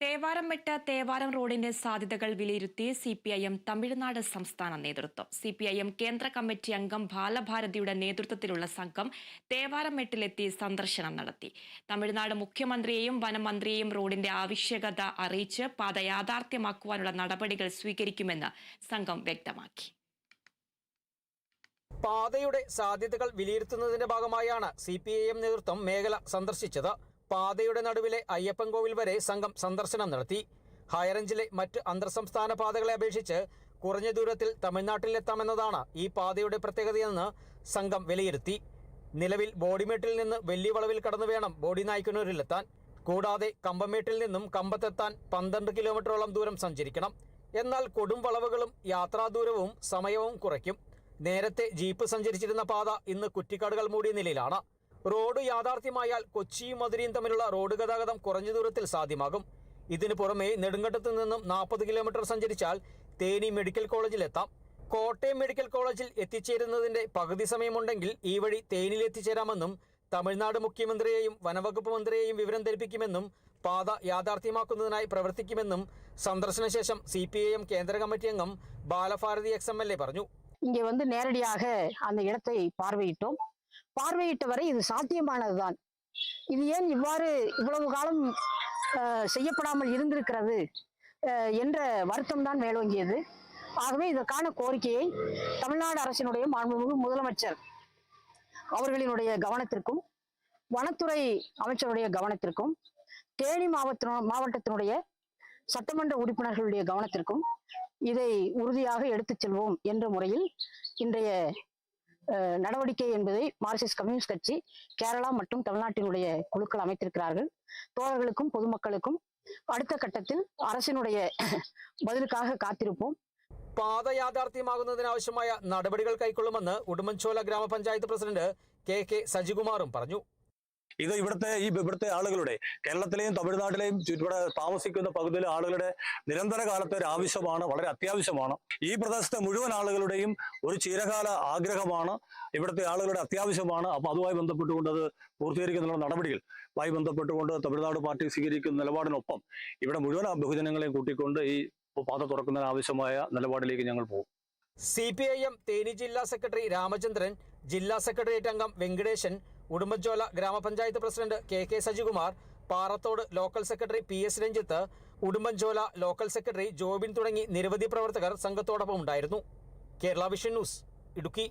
തേവാരംമെട്ട് തേവാരം റോഡിന്റെ സാധ്യതകൾ വിലയിരുത്തി C P I M Tamil Nadu സംസ്ഥാന നേതൃത്വം. സി പി ഐ എം കേന്ദ്ര കമ്മിറ്റി അംഗം ബാലഭാരതിയുടെ നേതൃത്വത്തിലുള്ള സംഘം തേവാരമെട്ടിലെത്തി സന്ദർശനം നടത്തി. തമിഴ്നാട് മുഖ്യമന്ത്രിയെയും വനമന്ത്രിയെയും റോഡിന്റെ ആവശ്യകത അറിയിച്ച് പാത യാഥാർത്ഥ്യമാക്കുവാനുള്ള നടപടികൾ സ്വീകരിക്കുമെന്ന് സംഘം വ്യക്തമാക്കി. പാതയുടെ സാധ്യതകൾ വിലയിരുത്തുന്നതിന്റെ ഭാഗമായാണ് സി പി ഐ എം നേതൃത്വം മേഖല സന്ദർശിച്ചത്. പാതയുടെ നടുവിലെ അയ്യപ്പൻകോവിൽ വരെ സംഘം സന്ദർശനം നടത്തി. ഹൈറേഞ്ചിലെ മറ്റ് അന്തർസംസ്ഥാന പാതകളെ അപേക്ഷിച്ച് കുറഞ്ഞ ദൂരത്തിൽ തമിഴ്നാട്ടിലെത്താമെന്നതാണ് ഈ പാതയുടെ പ്രത്യേകതയെന്ന് സംഘം വിലയിരുത്തി. നിലവിൽ ബോഡിമേട്ടിൽ നിന്ന് വലിയ വളവിൽ കടന്നു വേണം ബോഡി നായ്ക്കുന്നൂരിലെത്താൻ കൂടാതെ കമ്പമേട്ടിൽ നിന്നും കമ്പത്തെത്താൻ പന്ത്രണ്ട് കിലോമീറ്ററോളം ദൂരം സഞ്ചരിക്കണം. എന്നാൽ കൊടും വളവുകളും യാത്രാദൂരവും സമയവും കുറയ്ക്കും. നേരത്തെ ജീപ്പ് സഞ്ചരിച്ചിരുന്ന പാത ഇന്ന് കുറ്റിക്കാടുകൾ മൂടിയ നിലയിലാണ്. റോഡ് യാഥാർത്ഥ്യമായാൽ കൊച്ചിയും മധുരയും തമ്മിലുള്ള റോഡ് ഗതാഗതം കുറഞ്ഞ ദൂരത്തിൽ സാധ്യമാകും ഇതിനു പുറമെ നെടുങ്കണ്ടത്ത് നിന്നും നാൽപ്പത് കിലോമീറ്റർ സഞ്ചരിച്ചാൽ തേനി മെഡിക്കൽ കോളേജിലെത്താം കോട്ടയം മെഡിക്കൽ കോളേജിൽ എത്തിച്ചേരുന്നതിന്റെ പകുതി സമയമുണ്ടെങ്കിൽ ഈ വഴി തേനിയിൽ എത്തിച്ചേരാമെന്നും തമിഴ്നാട് മുഖ്യമന്ത്രിയെയും വനവകുപ്പ് മന്ത്രിയെയും വിവരം ധരിപ്പിക്കുമെന്നും പാത യാഥാർത്ഥ്യമാക്കുന്നതിനായി പ്രവർത്തിക്കുമെന്നും സന്ദർശന ശേഷം സി കേന്ദ്ര കമ്മിറ്റി അംഗം Balabharathi ex M L A പറഞ്ഞു இங்கே வந்து நேரடியாக அந்த இடத்தை பார்வையிட்டோம் பார்வையிட்ட வரை இது சாத்தியமானதுதான். இது ஏன் இவ்வாறு இவ்வளவு காலம் செய்யப்படாமல் இருந்திருக்கிறது என்ற வருத்தம் தான் மேலோங்கியது. ஆகவே இதற்கான கோரிக்கையை தமிழ்நாடு அரசினுடைய மாண்புமிகு முதலமைச்சர் அவர்களினுடைய கவனத்திற்கும் வனத்துறை அமைச்சருடைய கவனத்திற்கும் தேனி மாவட்ட மாவட்டத்தினுடைய சட்டமன்ற உறுப்பினர்களுடைய கவனத்திற்கும் இதை உறுதியாக எடுத்துச் செல்வோம் என்ற முறையில் இன்றைய நடவடிக்கை என்பதை மார்க்சிஸ்ட் கம்யூனிஸ்ட் கட்சி கேரளா மற்றும் தமிழ்நாட்டினுடைய குழுக்கள் அமைத்திருக்கிறார்கள் தோழர்களுக்கும் பொதுமக்களுக்கும் அடுத்த கட்டத்தில் அரசினுடைய பதிலுக்காக காத்திருப்போம் പാത യാഥാർത്ഥ്യമാകുന്നതിനാവശ്യമായ നടപടികൾ കൈക്കൊള്ളുമെന്ന് ഉടുമ്പൻചോല ഗ്രാമപഞ്ചായത്ത് പ്രസിഡന്റ് കെ കെ സജികുമാറും പറഞ്ഞു ഇത് ഇവിടുത്തെ ഈ ഇവിടുത്തെ ആളുകളുടെ കേരളത്തിലെയും തമിഴ്നാട്ടിലെയും ചുറ്റുപാട് താമസിക്കുന്ന പകുതിയിലെ ആളുകളുടെ നിരന്തര കാലത്തെ ഒരു ആവശ്യമാണ് വളരെ അത്യാവശ്യമാണ്. ഈ പ്രദേശത്തെ മുഴുവൻ ആളുകളുടെയും ഒരു ചിരകാല ആഗ്രഹമാണ് ഇവിടുത്തെ ആളുകളുടെ അത്യാവശ്യമാണ്. അപ്പൊ അതുമായി ബന്ധപ്പെട്ടുകൊണ്ട് അത് പൂർത്തീകരിക്കുന്നതിനുള്ള നടപടികളുമായി ബന്ധപ്പെട്ടുകൊണ്ട് തമിഴ്നാട് പാർട്ടി സ്വീകരിക്കുന്ന നിലപാടിനൊപ്പം ഇവിടെ മുഴുവൻ ബഹുജനങ്ങളെയും കൂട്ടിക്കൊണ്ട് ഈ പാത തുറക്കുന്നതിന് ആവശ്യമായ നിലപാടിലേക്ക് ഞങ്ങൾ പോകും. C P I M Theni ജില്ലാ സെക്രട്ടറി രാമചന്ദ്രൻ ജില്ലാ സെക്രട്ടേറിയറ്റ് അംഗം വെങ്കടേശൻ ഉടുമ്പൻചോല ഗ്രാമപഞ്ചായത്ത് president K K Sajikumar Parathodu local secretary P S Ranjith Udumbanchola local secretary Jobin തുടങ്ങി നിരവധി പ്രവർത്തകർ സംഘത്തോടൊപ്പം ഉണ്ടായിരുന്നു. Kerala vision news Idukki.